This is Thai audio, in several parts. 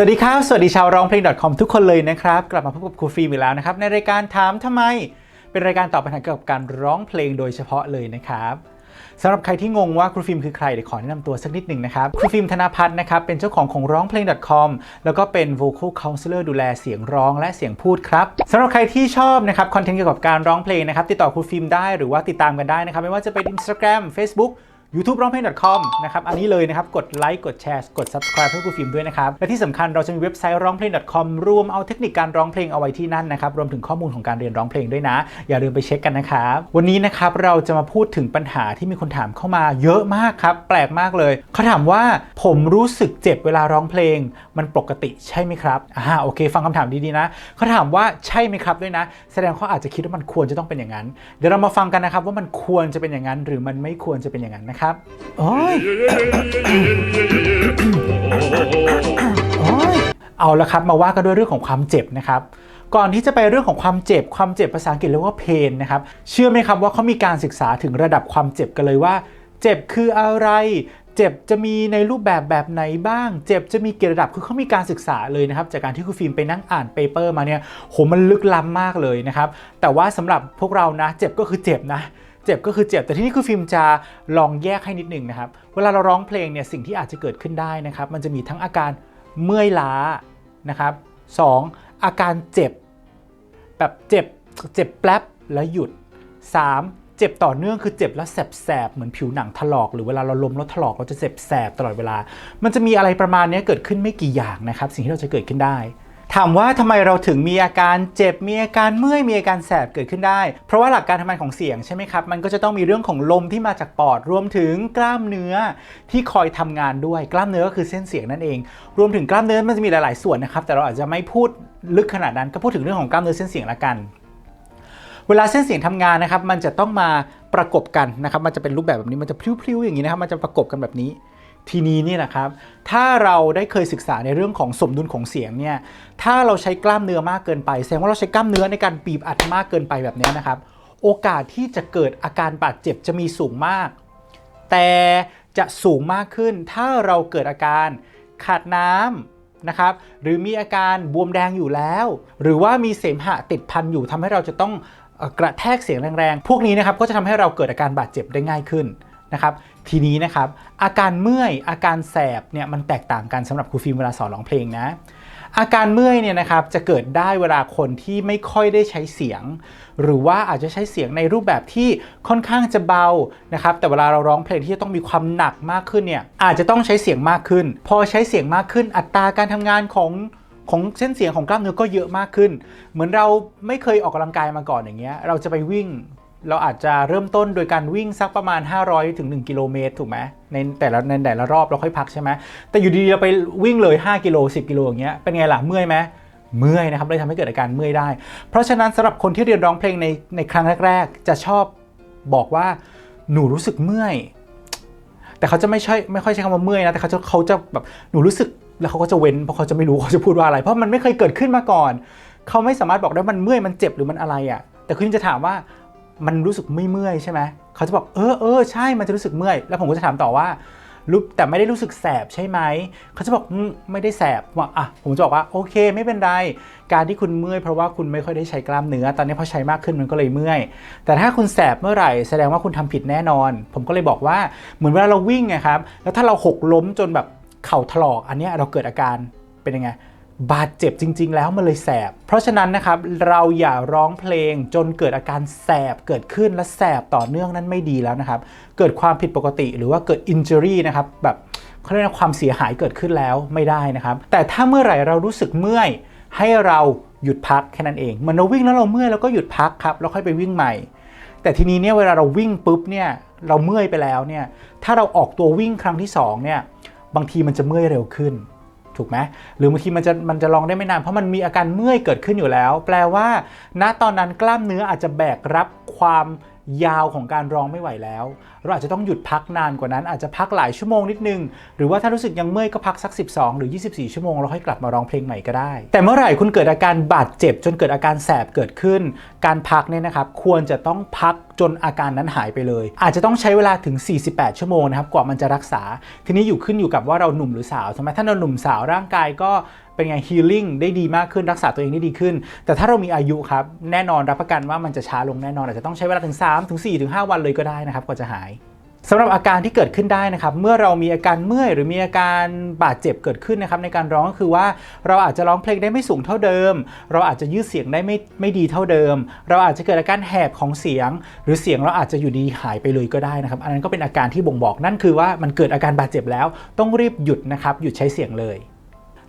สวัสดีครับ สวัสดีชาวร้องเพลง .com ทุกคนเลยนะครับ กลับมาพบกับครูฟิล์มอีกแล้วนะครับ ในรายการถามทำไม เป็นรายการตอบปัญหาเกี่ยวกับการร้องเพลงโดยเฉพาะเลยนะครับสำหรับใครที่งงว่าครูฟิล์มคือใครเดี๋ยวขอแนะนำตัวสักนิดหนึ่งนะครับ ครูฟิล์มธนพัฒน์นะครับ เป็นเจ้าของของร้องเพลง .com แล้วก็เป็น vocal counselor ดูแลเสียงร้องและเสียงพูดครับสำหรับใครที่ชอบนะครับคอนเทนต์เกี่ยวกับการร้องเพลงนะครับติดต่อครูฟิล์มได้หรือว่าติดตามกันได้นะครับไม่ว่าจะเป็น Instagram Facebook youtube ร้องเพลง .com นะครับ อันนี้เลยนะครับ กดไลค์ กดแชร์ กด subscribe ให้ครูฟิล์มด้วยนะครับ และที่สำคัญเราจะมีเว็บไซต์ร้องเพลง .com รวมเอาเทคนิคการร้องเพลงเอาไว้ที่นั่นนะครับ รวมถึงข้อมูลของการเรียนร้องเพลงด้วยนะ อย่าลืมไปเช็คกันนะครับ วันนี้นะครับเราจะมาพูดถึงปัญหาที่มีคนถามเข้ามาเยอะมากครับ แปลกมากเลย เขาถามว่าผมรู้สึกเจ็บเวลาร้องเพลง มันปกติใช่ไหมครับ อ่า โอเค ฟังคำถามดีๆนะ เขาถามว่าใช่ไหมครับด้วยนะ แสดงเขาอาจจะคิดว่ามันควรจะต้องเป็นอย่างนั้น เดี๋ยวเรามาฟังกันนะครับว่ามันควรจะเป็นอย่างนั้น หรือมันไม่ควรจะเป็นอย่างนั้นนะครับ โอ้ย โอ้ย เอาละครับมาว่ากันด้วยเรื่องของความเจ็บนะครับ ก่อนที่จะไปเรื่องของความเจ็บ ความเจ็บภาษาอังกฤษเรียกว่า pain นะครับ เชื่อไหมครับว่าเขามีการศึกษาถึงระดับความเจ็บกันเลยว่า เจ็บคืออะไร เจ็บจะมีในรูปแบบแบบไหนบ้าง เจ็บจะมีกี่ระดับ คือเขามีการศึกษาเลยนะครับ จากการที่คุณฟิล์มไปนั่งอ่านเปเปอร์มาเนี่ยโหมันลึกล้ำมากเลยนะครับ แต่ว่าสำหรับพวกเรานะ เจ็บก็คือเจ็บนะ เจ็บก็คือเจ็บ แต่ที่นี่คือฟิล์มจะลองแยกให้นิดหนึ่งนะครับ เวลาเราร้องเพลงเนี่ยสิ่งที่อาจจะเกิดขึ้นได้นะครับ มันจะมีทั้งอาการเมื่อยล้านะครับสองอาการเจ็บ แบบเจ็บเจ็บแป๊บแล้วหยุด 3. เจ็บต่อเนื่องคือเจ็บแล้วแสบๆเหมือนผิวหนังถลอกหรือเวลาเราล้มแล้วถลอกเราจะเจ็บแสบตลอดเวลา มันจะมีอะไรประมาณนี้เกิดขึ้นไม่กี่อย่างนะครับ สิ่งที่เราจะเกิดขึ้นได้ ถามว่าทำไมเราถึงมีอาการเจ็บ มีอาการเมื่อย มีอาการแสบเกิดขึ้นได้ เพราะว่าหลักการทำงานของเสียงใช่ไหมครับ มันก็จะต้องมีเรื่องของลมที่มาจากปอด รวมถึงกล้ามเนื้อที่คอยทำงานด้วย กล้ามเนื้อก็คือเส้นเสียงนั่นเอง รวมถึงกล้ามเนื้อมันจะมีหลาย ๆ ส่วนนะครับ แต่เราอาจจะไม่พูดลึกขนาดนั้น ก็พูดถึงเรื่องของกล้ามเนื้อเส้นเสียงละกัน เวลาเส้นเสียงทำงานนะครับ มันจะต้องมาประกบกันนะครับ มันจะเป็นรูปแบบแบบนี้ มันจะพลิ้วๆอย่างนี้นะครับ มันจะประกบกันแบบนี้ ทีนี้นี่นะครับถ้าเราได้เคยศึกษาในเรื่องของสมดุลของเสียงเนี่ยถ้าเราใช้กล้ามเนื้อมากเกินไป แสดงว่าเราใช้กล้ามเนื้อในการบีบอัดมากเกินไปแบบนี้นะครับโอกาสที่จะเกิดอาการบาดเจ็บจะมีสูงมาก แต่จะสูงมากขึ้น ถ้าเราเกิดอาการขาดน้ำนะครับ หรือมีอาการบวมแดงอยู่แล้ว หรือว่ามีเสมหะติดพันอยู่ทำให้เราจะต้องกระแทกเสียงแรงๆ พวกนี้นะครับก็จะทำให้เราเกิดอาการบาดเจ็บได้ง่ายขึ้น นะครับทีนี้นะครับอาการเมื่อยอาการแสบเนี่ยมันแตกต่างกันสำหรับครูฟิล์มเวลาสอนร้องเพลงนะอาการเมื่อยเนี่ยนะครับจะเกิดได้เวลาคนที่ไม่ค่อยได้ใช้เสียง หรือว่าอาจจะใช้เสียงในรูปแบบที่ค่อนข้างจะเบานะครับแต่เวลาเราร้องเพลงที่จะต้องมีความหนักมากขึ้นเนี่ยอาจจะต้องใช้เสียงมากขึ้น พอใช้เสียงมากขึ้น อัตราการทำงานของของเส้นเสียงของกล้ามเนื้อก็เยอะมากขึ้น เหมือนเราไม่เคยออกกำลังกายมาก่อนอย่างเงี้ยเราจะไปวิ่ง เราอาจจะเริ่มต้นโดยการวิ่งสักประมาณ 500ถึง1กิโลเมตรถูกไหมในแต่ละในแต่ละรอบเราค่อยพักใช่ไหมแต่อยู่ดีเราไปวิ่งเลย 5กิโล10กิโลอย่างเงี้ยเป็นไงล่ะเมื่อยไหมเมื่อยนะครับเลยทำให้เกิดอาการเมื่อยได้ เพราะฉะนั้นสำหรับคนที่เรียนร้องเพลงในในครั้งแรก ๆ จะชอบบอกว่าหนูรู้สึกเมื่อย แต่เขาจะไม่ใช่ไม่ค่อยใช้คำว่าเมื่อยนะแต่เขาจะเขาจะแบบหนูรู้สึกแล้วเขาก็จะเว้นเพราะเขาจะไม่รู้เขาจะพูดว่าอะไร เพราะมันไม่เคยเกิดขึ้นมาก่อน เขาไม่สามารถบอกได้ว่ามันเมื่อยมันเจ็บหรือมันอะไรอะ่ะแต่คุณจะถามว่า มันรู้สึกไม่เมื่อยใช่ไหมเขาจะบอกเออเออใช่มันจะรู้สึกเมื่อย แล้วผมก็จะถามต่อว่ารู้แต่ไม่ได้รู้สึกแสบใช่ไหม เขาจะบอกไม่ได้แสบว่าอะผมจะบอกว่าโอเค ไม่เป็นไร การที่คุณเมื่อยเพราะว่าคุณไม่ค่อยได้ใช้กล้ามเนื้อ ตอนนี้พอใช้มากขึ้นมันก็เลยเมื่อย แต่ถ้าคุณแสบเมื่อไหร่ แสดงว่าคุณทำผิดแน่นอน ผมก็เลยบอกว่าเหมือนเวลาเราวิ่งไงครับ แล้วถ้าเราหกล้มจนแบบเข่าถลอก อันนี้เราเกิดอาการเป็นยังไง บาดเจ็บจริง ๆ แล้วมันเลยแสบ เพราะฉะนั้นนะครับเราอย่าร้องเพลงจนเกิดอาการแสบเกิดขึ้นและแสบต่อเนื่องนั้นไม่ดีแล้วนะครับ เกิดความผิดปกติหรือว่าเกิด injury นะครับแบบเขาเรียกว่าความเสียหายเกิดขึ้นแล้วไม่ได้นะครับ แต่ถ้าเมื่อไหร่เรารู้สึกเมื่อยให้เราหยุดพักแค่นั้นเองเหมันเราวิ่งแล้วเราเมื่อยเราก็หยุดพักครับแล้วค่อยไปวิ่งใหม่ แต่ทีนี้เนี่ยเวลาเราวิ่งปุ๊บเนี่ยเราเมื่อยไปแล้วเนี่ยถ้าเราออกตัววิ่งครั้งที่สองเนี่ยบางทีมันจะเมื่อยเร็วขึ้น ถูกไหมหรือบางทีมันจะมันจะลองได้ไม่นานเพราะมันมีอาการเมื่อยเกิดขึ้นอยู่แล้ว แปลว่า ณตอนนั้นกล้ามเนื้ออาจจะแบกรับความ ยาวของการร้องไม่ไหวแล้ว เราอาจจะต้องหยุดพักนานกว่านั้นอาจจะพักหลายชั่วโมงนิดนึง หรือว่าถ้ารู้สึกยังเมื่อยก็พักสัก 12 หรือ 24 ชั่วโมงแล้วค่อยกลับมาร้องเพลงใหม่ก็ได้ แต่เมื่อไหร่คุณเกิดอาการบาดเจ็บ จนเกิดอาการแสบเกิดขึ้น การพักเนี่ยนะครับควรจะต้องพักจนอาการนั้นหายไปเลย อาจจะต้องใช้เวลาถึง 48 ชั่วโมงนะครับกว่ามันจะรักษา ทีนี้อยู่ขึ้นอยู่กับว่าเราหนุ่มหรือสาวใช่ไหมถ้าเราหนุ่มสาวร่างกายก็ เป็นไงฮีลิ่งได้ดีมากขึ้นรักษาตัวเองได้ดีขึ้น แต่ถ้าเรามีอายุครับ แน่นอนรับประกันว่ามันจะช้าลงแน่นอนอาจจะต้องใช้เวลาถึง3ถึง4ถึง5วันเลยก็ได้นะครับกว่าจะหายสำหรับอาการที่เกิดขึ้นได้นะครับ เมื่อเรามีอาการเมื่อยหรือมีอาการบาดเจ็บเกิดขึ้นนะครับ ในการร้องก็คือว่าเราอาจจะร้องเพลงได้ไม่สูงเท่าเดิม เราอาจจะยืดเสียงได้ไม่ไม่ดีเท่าเดิม เราอาจจะเกิดอาการแหบของเสียง หรือเสียงเราอาจจะอยู่ดีหายไปเลยก็ได้นะครับ อันนั้นก็เป็นอาการที่บ่งบอกนั่นคือว่ามันเกิดอาการบาดเจ็บแล้วต้องรีบหยุดนะครับหยุดใช้เสียงเลย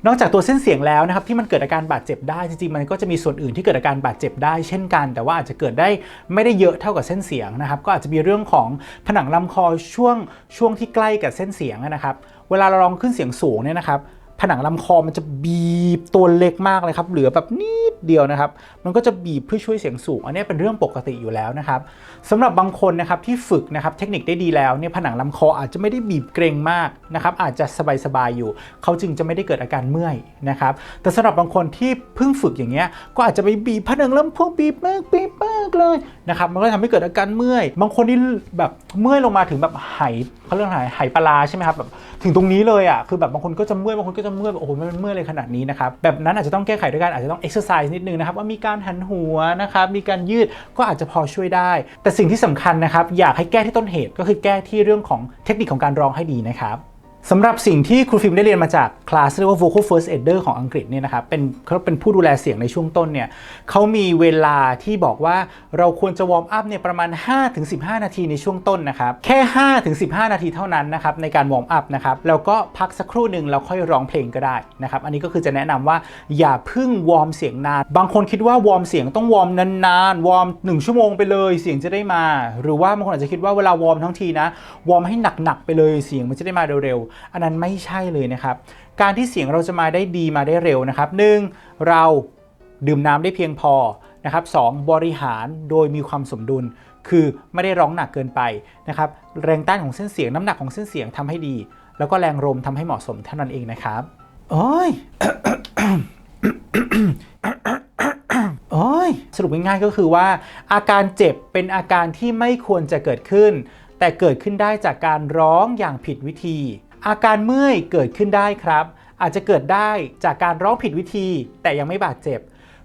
นอกจากตัวเส้นเสียงแล้วนะครับที่มันเกิดอาการบาดเจ็บได้จริงๆ มันก็จะมีส่วนอื่นที่เกิดอาการบาดเจ็บได้เช่นกัน แต่ว่าอาจจะเกิดได้ไม่ได้เยอะเท่ากับเส้นเสียงนะครับก็อาจจะมีเรื่องของผนังลำคอช่วงช่วงที่ใกล้กับเส้นเสียงนะครับเวลาเราลองขึ้นเสียงสูงเนี่ยนะครับ ผนังลำคอมันจะบีบตัวเล็กมากเลยครับ เหลือแบบนิดเดียวนะครับ มันก็จะบีบเพื่อช่วยเสียงสูง อันนี้เป็นเรื่องปกติอยู่แล้วนะครับสำหรับบางคนนะครับที่ฝึกนะครับเทคนิคได้ดีแล้วเนี่ยผนังลำคออาจจะไม่ได้บีบเกรงมากนะครับ อาจจะสบายๆอยู่ เขาจึงจะไม่ได้เกิดอาการเมื่อยนะครับ แต่สำหรับบางคนที่เพิ่งฝึกอย่างเงี้ย ก็อาจจะไปบีบผนังลำคอบีบมากบีบมากเลยนะครับ มันก็ทำให้เกิดอาการเมื่อย บางคนที่แบบเมื่อยลงมาถึงแบบไหเขาเรียกอะไรไหปลาร้าใช่ไหมครับแบบถึงตรงนี้เลยอะ คือแบบบางคนก็จะเมื่อย บางคนก็จะเมื่อยแบบโอ้โหมันเมื่อยเลยขนาดนี้นะครับแบบนั้นอาจจะต้องแก้ไขด้วยการอาจจะต้องเอ็กซ์ไซส์นิดนึงนะครับว่ามีการหันหัวนะครับมีการยืดก็อาจจะพอช่วยได้ แต่สิ่งที่สำคัญนะครับอยากให้แก้ที่ต้นเหตุก็คือแก้ที่เรื่องของเทคนิคของการร้องให้ดีนะครับ สำหรับสิ่งที่ครูฟิล์มได้เรียนมาจากคลาสเรียกว่า vocal first aider ของอังกฤษเนี่ยนะครับเป็นเขาเป็นผู้ดูแลเสียงในช่วงต้นเนี่ยเขามีเวลาที่บอกว่าเราควรจะวอร์มอัพเนี่ยประมาณ 5-15 นาทีในช่วงต้นนะครับ แค่ 5-15 นาทีเท่านั้นนะครับในการวอร์มอัพนะครับแล้วก็พักสักครู่หนึ่งแล้วค่อยร้องเพลงก็ได้นะครับอันนี้ก็คือจะแนะนำว่าอย่าเพึ่งวอร์มเสียงนาน บางคนคิดว่าวอร์มเสียงต้องวอร์มนานๆวอร์ม1 ชั่วโมงไปเลยเสียงจะได้มา หรือว่าบางคนอาจจะคิดว่าเวลาวอร์มทั้งทีนะวอร์มให้หนักๆไปเลยเสียงมันจะได้มาเร็วอันนั้นไม่ใช่เลยนะครับ การที่เสียงเราจะมาได้ดีมาได้เร็วนะครับหนึ่งเราดื่มน้ำได้เพียงพอนะครับสองบริหารโดยมีความสมดุล คือไม่ได้ร้องหนักเกินไปนะครับแรงต้านของเส้นเสียงน้ำหนักของเส้นเสียงทำให้ดี แล้วก็แรงลมทำให้เหมาะสมเท่านั้นเองนะครับโอ้ยโอ้ยสรุปง่ายๆก็คือว่า อาการเจ็บเป็นอาการที่ไม่ควรจะเกิดขึ้น แต่เกิดขึ้นได้จากการร้องอย่างผิดวิธี อาการเมื่อยเกิดขึ้นได้ครับ อาจจะเกิดได้จากการร้องผิดวิธีแต่ยังไม่บาดเจ็บ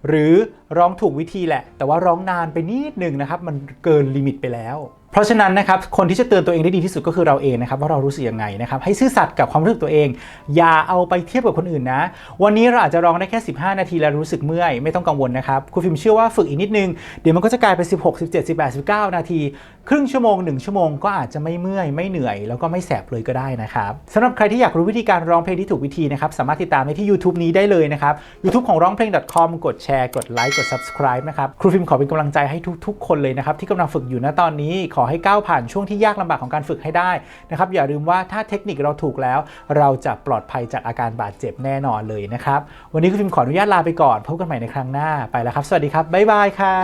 หรือร้องถูกวิธีแหละ แต่ว่าร้องนานไปนิดนึงนะครับ มันเกินลิมิตไปแล้ว เพราะฉะนั้นนะครับคนที่จะเตือนตัวเองได้ดีที่สุดก็คือเราเองนะครับว่าเรารู้สึกยังไงนะครับให้ซื่อสัตย์กับความรู้สึกตัวเอง อย่าเอาไปเทียบกับคนอื่นนะ วันนี้เราอาจจะร้องได้แค่ 15 นาทีแล้วรู้สึกเมื่อยไม่ต้องกังวลนะครับครูฟิล์มเชื่อว่าฝึกอีกนิดนึงเดี๋ยวมันก็จะกลายเป็น 16 17 18 19 นาที ครึ่งชั่วโมง 1 ชั่วโมงก็อาจจะไม่เมื่อยไม่เหนื่อย แล้วก็ไม่แสบเลยก็ได้นะครับสำหรับใครที่อยากรู้วิธีการร้องเพลงที่ถูกวิธีนะครับสามารถติดตามได้ที่ YouTube นี้ได้เลยนะครับ YouTube ของร้องเพลง .com กดแชร์กดไลค์กด subscribe นะครับครูฟิล์มขอเป็นกำลังใจให้ทุกๆ คนเลยนะครับที่กำลังฝึกอยู่ณตอนนี้ขอให้ก้าวผ่านช่วงที่ยากลำบากของการฝึกให้ได้นะครับอย่าลืมว่าถ้าเทคนิคเราถูกแล้ว เราจะปลอดภัยจากอาการบาดเจ็บแน่นอนเลยนะครับ วันนี้คุณฟิล์มขออนุญาตลาไปก่อน พบกันใหม่ในครั้งหน้าไปแล้วครับ สวัสดีครับบ๊ายบายค่ะ